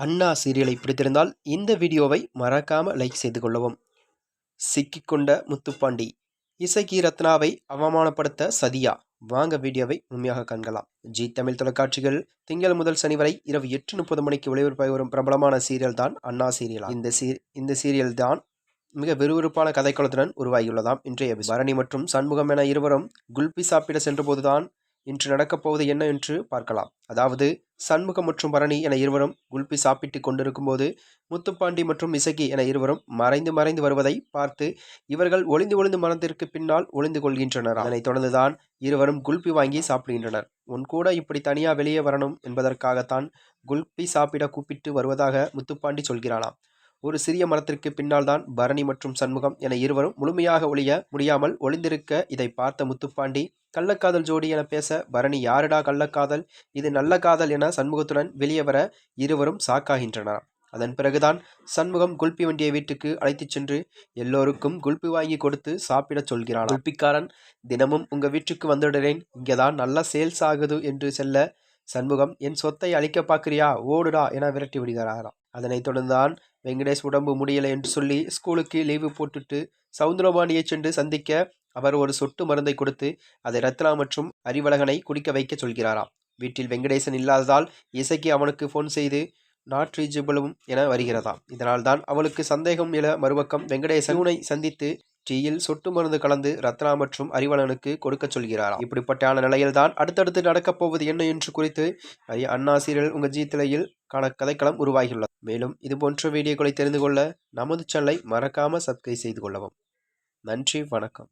அண்ணா சீரியலை பிடித்திருந்தால் இந்த வீடியோவை மறக்காம லைக் செய்து கொள்ளவும். சிக்கிக்கொண்ட முத்துப்பாண்டி இசக்கி ரத்னாவை அவமானப்படுத்த சதியா? வாங்க வீடியோவை உண்மையாக காண்கலாம். ஜி தமிழ் தொலைக்காட்சிகள் திங்கள் முதல் சனி வரை இரவு எட்டு முப்பது மணிக்கு ஒளிபரப்பாகி வரும் பிரபலமான சீரியல் தான் அண்ணா சீரியல்? இந்த சீ இந்த சீரியல் தான் மிக விறுவிறுப்பான கதைக்களத்துடன் உருவாகியுள்ளதாம். இன்றைய பரணி மற்றும் சண்முகம் என இருவரும் குல்பி சாப்பிட சென்றபோதுதான் இன்று நடக்கப் போவது என்ன என்று பார்க்கலாம். அதாவது சண்முகம் மற்றும் பரணி என இருவரும் குல்பி சாப்பிட்டு கொண்டிருக்கும் போது முத்துப்பாண்டி மற்றும் இசகி என இருவரும் மறைந்து மறைந்து வருவதை பார்த்து இவர்கள் ஒளிந்து ஒளிந்து மறந்திற்கு பின்னால் ஒளிந்து கொள்கின்றனர். அதனைத் தொடர்ந்துதான் இருவரும் குல்பி வாங்கி சாப்பிடுகின்றனர். உன் கூட இப்படி தனியாக வெளியே வரணும் என்பதற்காகத்தான் குல்பி சாப்பிட கூப்பிட்டு வருவதாக முத்துப்பாண்டி சொல்கிறானாம் ஒரு சிறிய மரத்திற்கு பின்னால் தான் பரணி மற்றும் சண்முகம் என இருவரும் முழுமையாக ஒளிய முடியாமல் ஒளிந்திருக்க இதை பார்த்த முத்துப்பாண்டி கள்ளக்காதல் ஜோடி என பேச பரணி யாருடா கள்ளக்காதல்? இது நல்ல காதல் என சண்முகத்துடன் வெளியே வர இருவரும் சாக்காகின்றனர். அதன் பிறகுதான் சண்முகம் குல்பி வண்டியை வீட்டுக்கு அழைத்துச் சென்று எல்லோருக்கும் குல்பி வாங்கி கொடுத்து சாப்பிடச் சொல்கிறான் குல்பிக்காரன் தினமும் உங்க வீட்டுக்கு வந்துடுறேன். இங்கேதான் நல்லா சேல்ஸ் ஆகுது என்று செல்ல சண்முகம் என் சொத்தை அழிக்க பார்க்கிறியா ஓடுடா என விரட்டி விடுகிறாராம். அதனைத் தொடர்ந்தான் வெங்கடேஷ் உடம்பு முடியலை என்று சொல்லி ஸ்கூலுக்கு லீவு போட்டுட்டு சவுந்தரபாணியை சென்று சந்திக்க அவர் ஒரு சொட்டு மருந்தை கொடுத்து அதை ரத்னா மற்றும் அறிவழகனை குடிக்க வைக்க சொல்கிறாராம். வீட்டில் வெங்கடேசன் இல்லாததால் இசைக்கு அவனுக்கு ஃபோன் செய்து நாட் ரீச்சபிளும் என வருகிறதாம். இதனால் தான் அவளுக்கு சந்தேகம் எழ மறுபக்கம் வெங்கடேசனை சந்தித்து டீயில் சொட்டு மருந்து கலந்து ரத்னா மற்றும் அறிவலனுக்கு கொடுக்க சொல்கிறாராம். இப்படிப்பட்டான நிலையில்தான் அடுத்தடுத்து நடக்கப் போவது என்ன என்று குறித்து அறிய அண்ணா சீரியல் உங்கள் ஜி திரையில் காண கதைக்களம் உருவாகியுள்ளது. மேலும் இது போன்ற வீடியோக்களை தெரிந்து கொள்ள நமது சேனலை மறக்காம சப்ஸ்கிரைப் செய்து கொள்ளவும். நன்றி வணக்கம்.